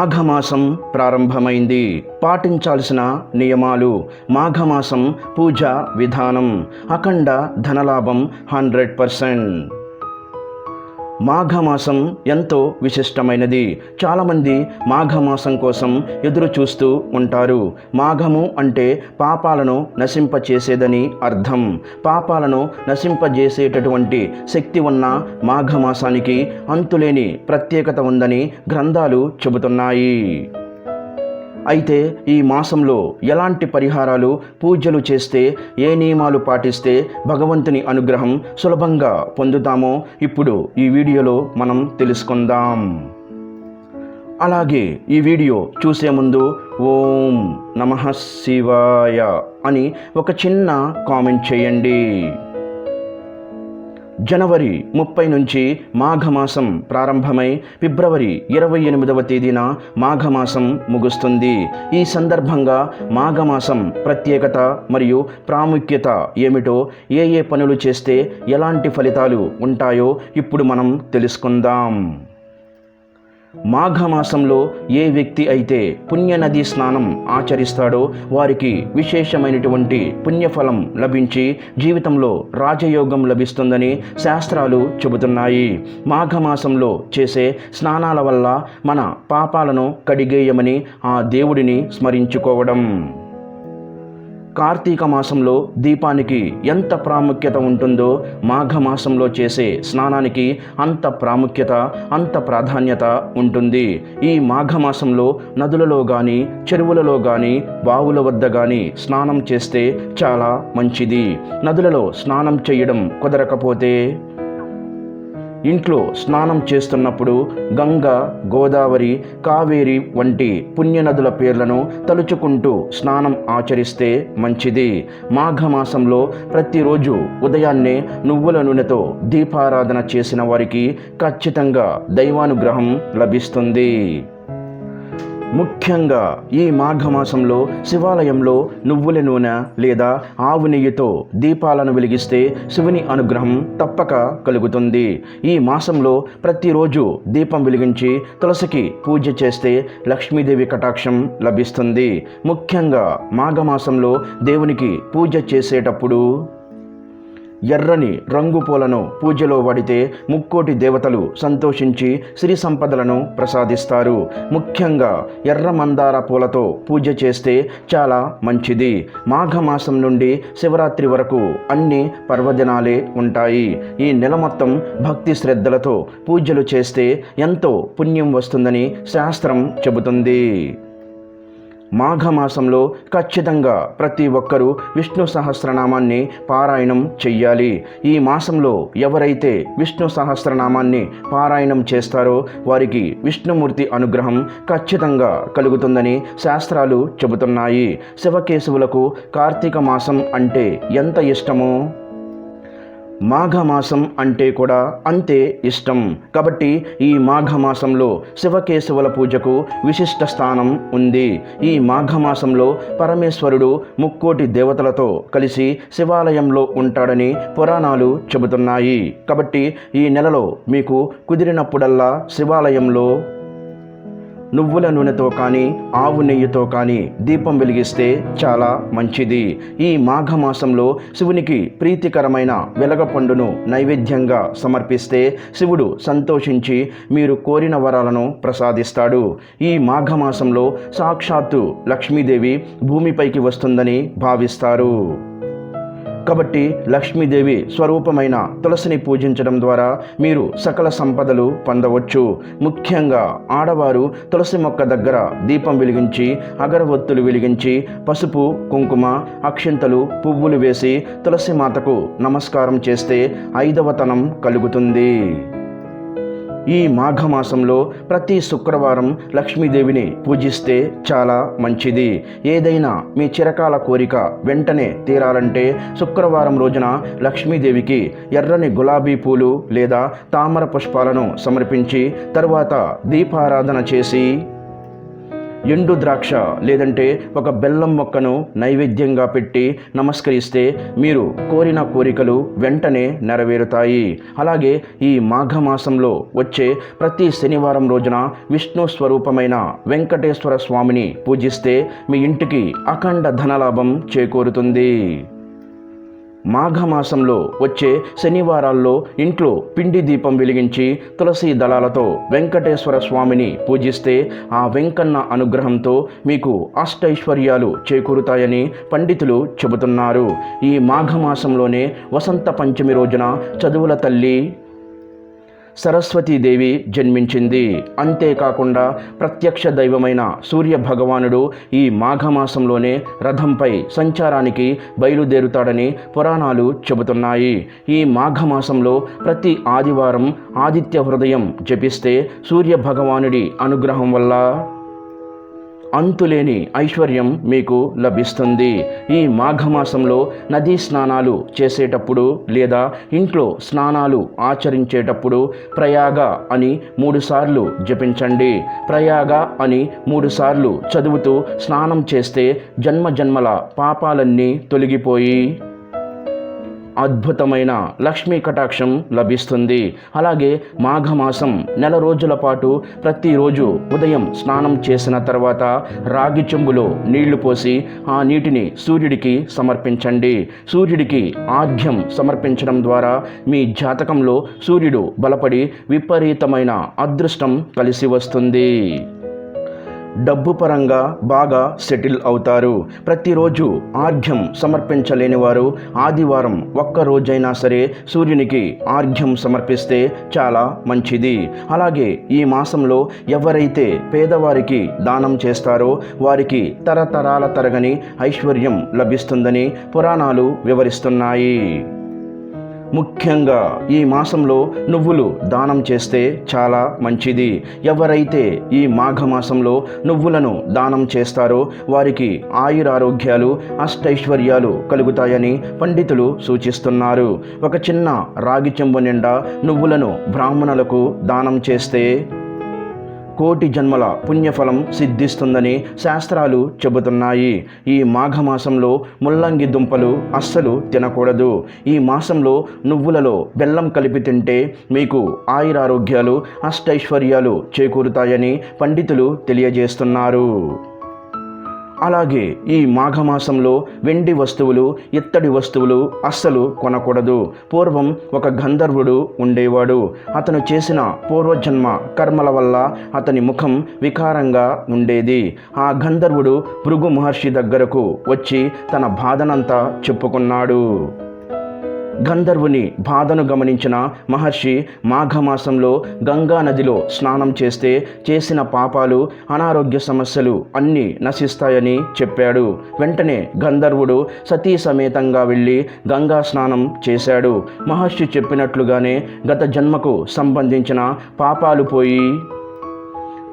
మాఘమాసం ప్రారంభమైంది. పాటించాల్సిన నియమాలు మాఘమాసం పూజ విధానం. అఖండ ధనలాభం హండ్రెడ్ పర్సెంట్. మాఘమాసం ఎంతో విశిష్టమైనది. చాలామంది మాఘమాసం కోసం ఎదురు చూస్తూ ఉంటారు. మాఘము అంటే పాపాలను నశింపచేసేదని అర్థం. పాపాలను నశింపజేసేటటువంటి శక్తి ఉన్న మాఘమాసానికి అంతులేని ప్రత్యేకత ఉందని గ్రంథాలు చెబుతున్నాయి. అయితే ఈ మాసంలో ఎలాంటి పరిహారాలు పూజలు చేస్తే ఏ నియమాలు పాటిస్తే భగవంతుని అనుగ్రహం సులభంగా పొందుతామో ఇప్పుడు ఈ వీడియోలో మనం తెలుసుకుందాం. అలాగే ఈ వీడియో చూసే ముందు ఓం నమ శివాయ అని ఒక చిన్న కామెంట్ చేయండి. జనవరి ముప్పై నుంచి మాఘమాసం ప్రారంభమై ఫిబ్రవరి ఇరవై ఎనిమిదవ తేదీన మాఘమాసం ముగుస్తుంది. ఈ సందర్భంగా మాఘమాసం ప్రత్యేకత మరియు ప్రాముఖ్యత ఏమిటో ఏ ఏ పనులు చేస్తే ఎలాంటి ఫలితాలు ఉంటాయో ఇప్పుడు మనం తెలుసుకుందాం. మాఘమాసంలో ఏ వ్యక్తి అయితే పుణ్యనది స్నానం ఆచరిస్తాడో వారికి విశేషమైనటువంటి పుణ్యఫలం లభించి జీవితంలో రాజయోగం లభిస్తుందని శాస్త్రాలు చెబుతున్నాయి. మాఘమాసంలో చేసే స్నానాల వల్ల మన పాపాలను కడిగేయమని ఆ దేవుడిని స్మరించుకోవడం. కార్తీక మాసంలో దీపానికి ఎంత ప్రాముఖ్యత ఉంటుందో మాఘమాసంలో చేసే స్నానానికి అంత ప్రాముఖ్యత అంత ప్రాధాన్యత ఉంటుంది. ఈ మాఘమాసంలో నదులలో కానీ చెరువులలో కానీ బావుల వద్ద కానీ స్నానం చేస్తే చాలా మంచిది. నదులలో స్నానం చేయడం కుదరకపోతే ఇంట్లో స్నానం చేస్తున్నప్పుడు గంగ గోదావరి కావేరి వంటి పుణ్యనదుల పేర్లను తలుచుకుంటూ స్నానం ఆచరిస్తే మంచిది. మాఘమాసంలో ప్రతిరోజు ఉదయాన్నే నువ్వుల నూనెతో దీపారాధన చేసిన వారికి ఖచ్చితంగా దైవానుగ్రహం లభిస్తుంది. ముఖ్యంగా ఈ మాఘమాసంలో శివాలయంలో నువ్వుల నూనె లేదా ఆవు నెయ్యితో దీపాలను వెలిగిస్తే శివుని అనుగ్రహం తప్పక కలుగుతుంది. ఈ మాసంలో ప్రతిరోజు దీపం వెలిగించి తులసికి పూజ చేస్తే లక్ష్మీదేవి కటాక్షం లభిస్తుంది. ముఖ్యంగా మాఘమాసంలో దేవునికి పూజ చేసేటప్పుడు ఎర్రని రంగు పూలను పూజలో వాడితే ముక్కోటి దేవతలు సంతోషించి సిరి సంపదలను ప్రసాదిస్తారు. ముఖ్యంగా ఎర్ర మందార పూలతో పూజ చేస్తే చాలా మంచిది. మాఘమాసం నుండి శివరాత్రి వరకు అన్ని పర్వదినాలే ఉంటాయి. ఈ నెల మొత్తం భక్తి శ్రద్ధలతో పూజలు చేస్తే ఎంతో పుణ్యం వస్తుందని శాస్త్రం చెబుతుంది. మాఘమాసంలో ఖచ్చితంగా ప్రతి ఒక్కరూ విష్ణు సహస్రనామాన్ని పారాయణం చెయ్యాలి. ఈ మాసంలో ఎవరైతే విష్ణు సహస్రనామాన్ని పారాయణం చేస్తారో వారికి విష్ణుమూర్తి అనుగ్రహం ఖచ్చితంగా కలుగుతుందని శాస్త్రాలు చెబుతున్నాయి. శివకేశవులకు కార్తీక మాసం అంటే ఎంత ఇష్టమో? మాఘమాసం అంటే కూడా అంతే ఇష్టం. కాబట్టి ఈ మాఘమాసంలో శివకేశవుల పూజకు విశిష్ట స్థానం ఉంది. ఈ మాఘమాసంలో పరమేశ్వరుడు ముక్కోటి దేవతలతో కలిసి శివాలయంలో ఉంటాడని పురాణాలు చెబుతున్నాయి. కాబట్టి ఈ నెలలో మీకు కుదిరినప్పుడల్లా శివాలయంలో నువ్వుల నూనెతో కానీ ఆవు నెయ్యితో కానీ దీపం వెలిగిస్తే చాలా మంచిది. ఈ మాఘమాసంలో శివునికి ప్రీతికరమైన వెలగపండును నైవేద్యంగా సమర్పిస్తే శివుడు సంతోషించి మీరు కోరిన వరాలను ప్రసాదిస్తాడు. ఈ మాఘమాసంలో సాక్షాత్తు లక్ష్మీదేవి భూమిపైకి వస్తుందని భావిస్తారు. కాబట్టి లక్ష్మీదేవి స్వరూపమైన తులసిని పూజించడం ద్వారా మీరు సకల సంపదలు పొందవచ్చు. ముఖ్యంగా ఆడవారు తులసి మొక్క దగ్గర దీపం వెలిగించి అగరవత్తులు వెలిగించి పసుపు కుంకుమ అక్షింతలు పువ్వులు వేసి తులసి మాతకు నమస్కారం చేస్తే ఐదవతనం కలుగుతుంది. ఈ మాఘమాసంలో ప్రతి శుక్రవారం లక్ష్మీదేవిని పూజిస్తే చాలా మంచిది. ఏదైనా మీ చిరకాల కోరిక వెంటనే తీరాలంటే శుక్రవారం రోజున లక్ష్మీదేవికి ఎర్రని గులాబీ పూలు లేదా తామర పుష్పాలను సమర్పించి తరువాత దీపారాధన చేసి ఎండు ద్రాక్ష లేదంటే ఒక బెల్లం మొక్కను నైవేద్యంగా పెట్టి నమస్కరిస్తే మీరు కోరిన కోరికలు వెంటనే నెరవేరుతాయి. అలాగే ఈ మాఘమాసంలో వచ్చే ప్రతి శనివారం రోజున విష్ణు స్వరూపమైన వెంకటేశ్వర స్వామిని పూజిస్తే మీ ఇంటికి అఖండ ధనలాభం చేకూరుతుంది. మాఘమాసంలో వచ్చే శనివారాల్లో ఇంట్లో పిండి దీపం వెలిగించి తులసి దళాలతో వెంకటేశ్వర స్వామిని పూజిస్తే ఆ వెంకన్న అనుగ్రహంతో మీకు అష్టైశ్వర్యాలు చేకూరుతాయని పండితులు చెబుతున్నారు. ఈ మాఘమాసంలోనే వసంత పంచమి రోజున చదువుల తల్లి సరస్వతీదేవి జన్మించింది. అంతేకాకుండా ప్రత్యక్ష దైవమైన సూర్య భగవానుడు ఈ మాఘమాసంలోనే రథంపై సంచారానికి బయలుదేరుతాడని పురాణాలు చెబుతున్నాయి. ఈ మాఘమాసంలో ప్రతి ఆదివారం ఆదిత్య హృదయం జపిస్తే సూర్య భగవానుడి అనుగ్రహం వల్ల అంతులేని ఐశ్వర్యం మీకు లభిస్తుంది. ఈ మాఘమాసంలో నదీ స్నానాలు చేసేటప్పుడు లేదా ఇంట్లో స్నానాలు ఆచరించేటప్పుడు ప్రయాగ అని మూడుసార్లు జపించండి. ప్రయాగ అని మూడుసార్లు చదువుతూ స్నానం చేస్తే జన్మ జన్మల పాపాలన్నీ తొలగిపోయి అద్భుతమైన లక్ష్మీ కటాక్షం లభిస్తుంది. అలాగే మాఘమాసం నెల రోజుల పాటు ప్రతిరోజు ఉదయం స్నానం చేసిన తర్వాత రాగి చెంబులో నీళ్ళు పోసి ఆ నీటిని సూర్యుడికి సమర్పించండి. సూర్యుడికి ఆఢ్యం సమర్పించడం ద్వారా మీ జాతకంలో సూర్యుడు బలపడి విపరీతమైన అదృష్టం కలిసి వస్తుంది. డబ్బు పరంగా బాగా సెటిల్ అవుతారు. ప్రతిరోజు ఆర్ఘ్యం సమర్పించలేని వారు ఆదివారం ఒక్క రోజైనా సరే సూర్యునికి ఆర్ఘ్యం సమర్పిస్తే చాలా మంచిది. అలాగే ఈ మాసంలో ఎవరైతే పేదవారికి దానం చేస్తారో వారికి తరతరాల తరగని ఐశ్వర్యం లభిస్తుందని పురాణాలు వివరిస్తున్నాయి. ముఖ్యంగా ఈ మాసంలో నువ్వులు దానం చేస్తే చాలా మంచిది. ఎవరైతే ఈ మాఘమాసంలో నువ్వులను దానం చేస్తారో వారికి ఆయురారోగ్యాలు అష్టైశ్వర్యాలు కలుగుతాయని పండితులు సూచిస్తున్నారు. ఒక చిన్న రాగి చెంబు నిండా నువ్వులను బ్రాహ్మణులకు దానం చేస్తే కోటి జన్మల పుణ్యఫలం సిద్ధిస్తుందని శాస్త్రాలు చెబుతున్నాయి. ఈ మాఘమాసంలో ముల్లంగి దుంపలు అస్సలు తినకూడదు. ఈ మాసంలో నువ్వులలో బెల్లం కలిపి తింటే మీకు ఆయురారోగ్యాలు అష్టైశ్వర్యాలు చేకూరుతాయని పండితులు తెలియజేస్తున్నారు. అలాగే ఈ మాఘమాసంలో వెండి వస్తువులు ఇత్తడి వస్తువులు అస్సలు కొనకూడదు. పూర్వం ఒక గంధర్వుడు ఉండేవాడు. అతను చేసిన పూర్వజన్మ కర్మల వల్ల అతని ముఖం వికారంగా ఉండేది. ఆ గంధర్వుడు భృగు మహర్షి దగ్గరకు వచ్చి తన బాధనంతా చెప్పుకున్నాడు. గంధర్వుని బాధను గమనించిన మహర్షి మాఘమాసంలో గంగా నదిలో స్నానం చేస్తే చేసిన పాపాలు అనారోగ్య సమస్యలు అన్నీ నశిస్తాయని చెప్పాడు. వెంటనే గంధర్వుడు సతీ సమేతంగా వెళ్ళి గంగా స్నానం చేశాడు. మహర్షి చెప్పినట్లుగానే గత జన్మకు సంబంధించిన పాపాలు పోయి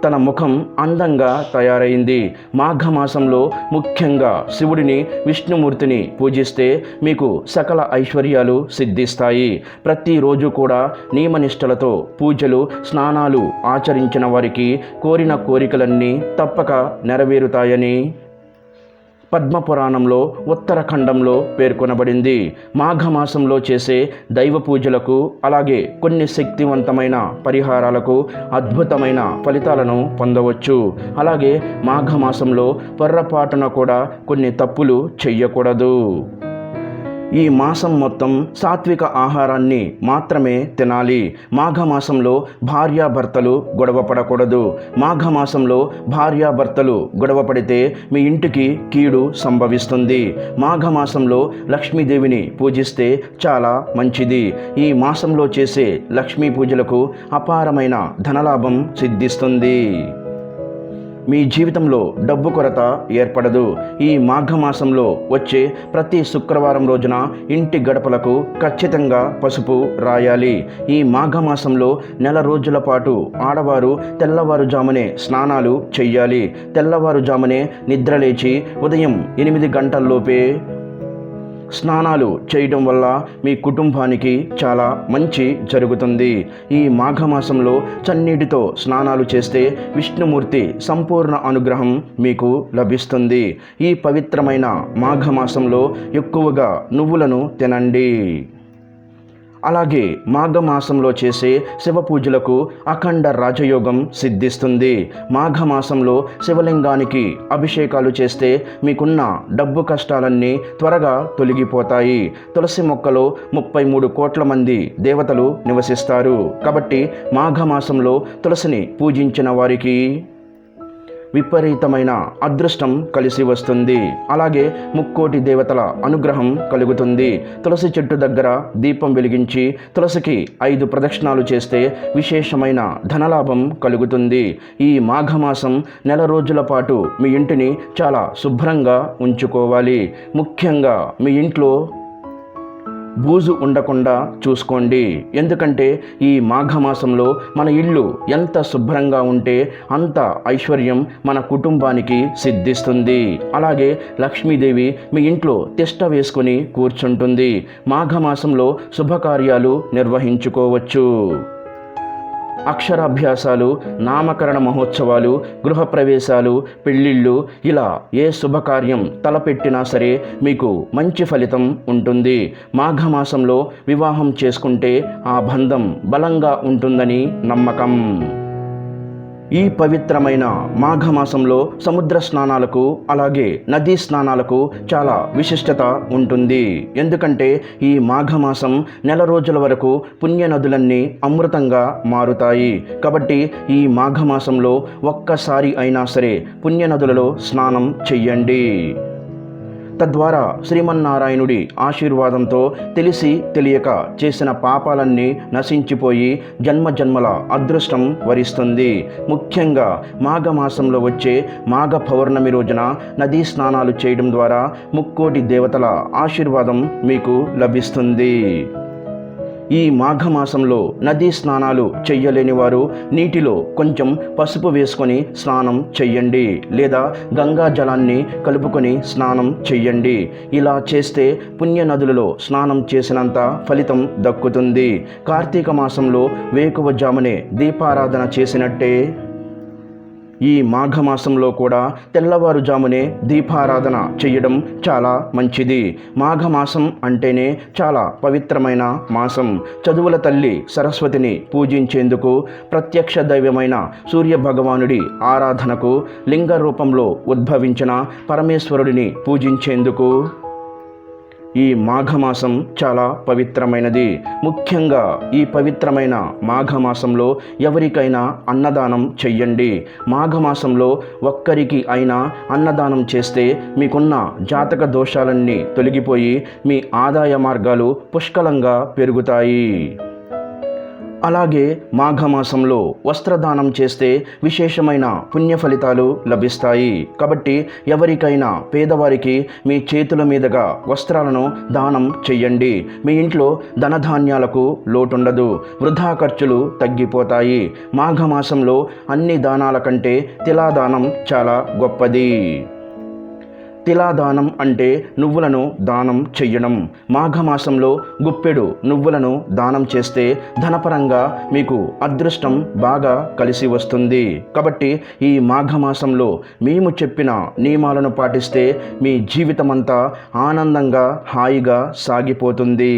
తన ముఖం అందంగా తయారైంది. మాఘమాసంలో ముఖ్యంగా శివుడిని విష్ణుమూర్తిని పూజిస్తే మీకు సకల ఐశ్వర్యాలు సిద్ధిస్తాయి. ప్రతిరోజు కూడా నియమనిష్టలతో పూజలు స్నానాలు ఆచరించిన వారికి కోరిన కోరికలన్నీ తప్పక నెరవేరుతాయని పద్మపురాణంలో ఉత్తరఖండంలో పేర్కొనబడింది. మాఘమాసంలో చేసే దైవ పూజలకు అలాగే కొన్ని శక్తివంతమైన పరిహారాలకు అద్భుతమైన ఫలితాలను పొందవచ్చు. అలాగే మాఘమాసంలో పొర్రపాటున కూడా కొన్ని తప్పులు చెయ్యకూడదు. ఈ మాసం మొత్తం సాత్విక ఆహారాన్ని మాత్రమే తినాలి. మాఘమాసంలో భార్యాభర్తలు గొడవపడకూడదు మాఘమాసంలో భార్యాభర్తలు గొడవపడితే మీ ఇంటికి కీడు సంభవిస్తుంది. మాఘమాసంలో లక్ష్మీదేవిని పూజిస్తే చాలా మంచిది. ఈ మాసంలో చేసే లక్ష్మీ పూజలకు అపారమైన ధనలాభం సిద్ధిస్తుంది. మీ జీవితంలో డబ్బు కొరత ఏర్పడదు. ఈ మాఘమాసంలో వచ్చే ప్రతి శుక్రవారం రోజున ఇంటి గడపలకు ఖచ్చితంగా పసుపు రాయాలి. ఈ మాఘమాసంలో నెల రోజుల పాటు ఆడవారు తెల్లవారుజామునే స్నానాలు చెయ్యాలి. తెల్లవారుజామునే నిద్రలేచి ఉదయం ఎనిమిది గంటల్లోపే స్నానాలు చేయడం వల్ల మీ కుటుంబానికి చాలా మంచి జరుగుతుంది. ఈ మాఘమాసంలో చన్నీటితో స్నానాలు చేస్తే విష్ణుమూర్తి సంపూర్ణ అనుగ్రహం మీకు లభిస్తుంది. ఈ పవిత్రమైన మాఘమాసంలో ఎక్కువగా నువ్వులను తినండి. అలాగే మాఘమాసంలో చేసే శివ పూజలకు అఖండ రాజయోగం సిద్ధిస్తుంది. మాఘమాసంలో శివలింగానికి అభిషేకాలు చేస్తే మీకున్న డబ్బు కష్టాలన్నీ త్వరగా తొలగిపోతాయి. తులసి మొక్కలో ముప్పై మూడు కోట్ల మంది దేవతలు నివసిస్తారు. కాబట్టి మాఘమాసంలో తులసిని పూజించిన వారికి విపరీతమైన అదృష్టం కలిసి వస్తుంది. అలాగే ముక్కోటి దేవతల అనుగ్రహం కలుగుతుంది. తులసి చెట్టు దగ్గర దీపం వెలిగించి తులసికి ఐదు ప్రదక్షిణాలు చేస్తే విశేషమైన ధనలాభం కలుగుతుంది. ఈ మాఘమాసం నెల రోజుల పాటు మీ ఇంటిని చాలా శుభ్రంగా ఉంచుకోవాలి. ముఖ్యంగా మీ ఇంట్లో బూజు ఉండకుండా చూసుకోండి. ఎందుకంటే ఈ మాఘమాసంలో మన ఇల్లు ఎంత శుభ్రంగా ఉంటే అంత ఐశ్వర్యం మన కుటుంబానికి సిద్ధిస్తుంది. అలాగే లక్ష్మీదేవి మీ ఇంట్లో తిష్ట వేసుకొని కూర్చుంటుంది. మాఘమాసంలో శుభకార్యాలు నిర్వహించుకోవచ్చు. అక్షరాభ్యాసాలు నామకరణ మహోత్సవాలు గృహప్రవేశాలు పెళ్ళిళ్ళు ఇలా ఏ శుభకార్యం తలపెట్టినా సరే మీకు మంచి ఫలితం ఉంటుంది. మాఘమాసంలో వివాహం చేసుకుంటే ఆ బంధం బలంగా ఉంటుందని నమ్మకం. ఈ పవిత్రమైన మాఘమాసంలో సముద్ర స్నానాలకు అలాగే నదీ స్నానాలకు చాలా విశిష్టత ఉంటుంది. ఎందుకంటే ఈ మాఘమాసం నెల రోజుల వరకు పుణ్య నదులన్నీ అమృతంగా మారుతాయి. కాబట్టి ఈ మాఘమాసంలో ఒక్కసారి అయినా సరే పుణ్య నదులలో స్నానం చెయ్యండి. తద్వారా శ్రీమన్నారాయణుడి ఆశీర్వాదంతో తెలిసి తెలియక చేసిన పాపాలన్నీ నశించిపోయి జన్మ జన్మల అదృష్టం వరిస్తుంది. ముఖ్యంగా మాఘమాసంలో వచ్చే మాఘ పౌర్ణమి రోజున నదీ స్నానాలు చేయడం ద్వారా ముక్కోటి దేవతల ఆశీర్వాదం మీకు లభిస్తుంది. ఈ మాఘమాసంలో నదీ స్నానాలు చెయ్యలేని వారు నీటిలో కొంచెం పసుపు వేసుకొని స్నానం చెయ్యండి లేదా గంగా జలాన్ని కలుపుకొని స్నానం చెయ్యండి. ఇలా చేస్తే పుణ్య నదులలో స్నానం చేసినంత ఫలితం దక్కుతుంది. కార్తీక మాసంలో వేకువజామునే దీపారాధన చేసినట్టే ఈ మాఘమాసంలో కూడా తెల్లవారుజామునే దీపారాధన చేయడం చాలా మంచిది. మాఘమాసం అంటేనే చాలా పవిత్రమైన మాసం. చదువుల తల్లి సరస్వతిని పూజించేందుకు ప్రత్యక్ష దైవమైన సూర్య భగవానుడి ఆరాధనకు లింగ రూపంలో ఉద్భవించిన పరమేశ్వరుడిని పూజించేందుకు ఈ మాఘమాసం చాలా పవిత్రమైనది. ముఖ్యంగా ఈ పవిత్రమైన మాఘమాసంలో ఎవరికైనా అన్నదానం చెయ్యండి. మాఘమాసంలో ఒక్కరికి అయినా అన్నదానం చేస్తే మీకున్న జాతక దోషాలన్నీ తొలగిపోయి మీ ఆదాయ మార్గాలు పుష్కలంగా పెరుగుతాయి. అలాగే మాఘమాసంలో వస్త్రదానం చేస్తే విశేషమైన పుణ్య ఫలితాలు లభిస్తాయి. కాబట్టి ఎవరికైనా పేదవారికి మీ చేతుల మీదుగా వస్త్రాలను దానం చెయ్యండి. మీ ఇంట్లో ధనధాన్యాలకు లోటుండదు. వృధా ఖర్చులు తగ్గిపోతాయి. మాఘమాసంలో అన్ని దానాల కంటే తిలాదానం చాలా గొప్పది. తిలాదానం అంటే నువ్వులను దానం చెయ్యడం. మాఘమాసంలో గుప్పెడు నువ్వులను దానం చేస్తే ధనపరంగా మీకు అదృష్టం బాగా కలిసి వస్తుంది. కాబట్టి ఈ మాఘమాసంలో మేము చెప్పిన నియమాలను పాటిస్తే మీ జీవితమంతా ఆనందంగా హాయిగా సాగిపోతుంది.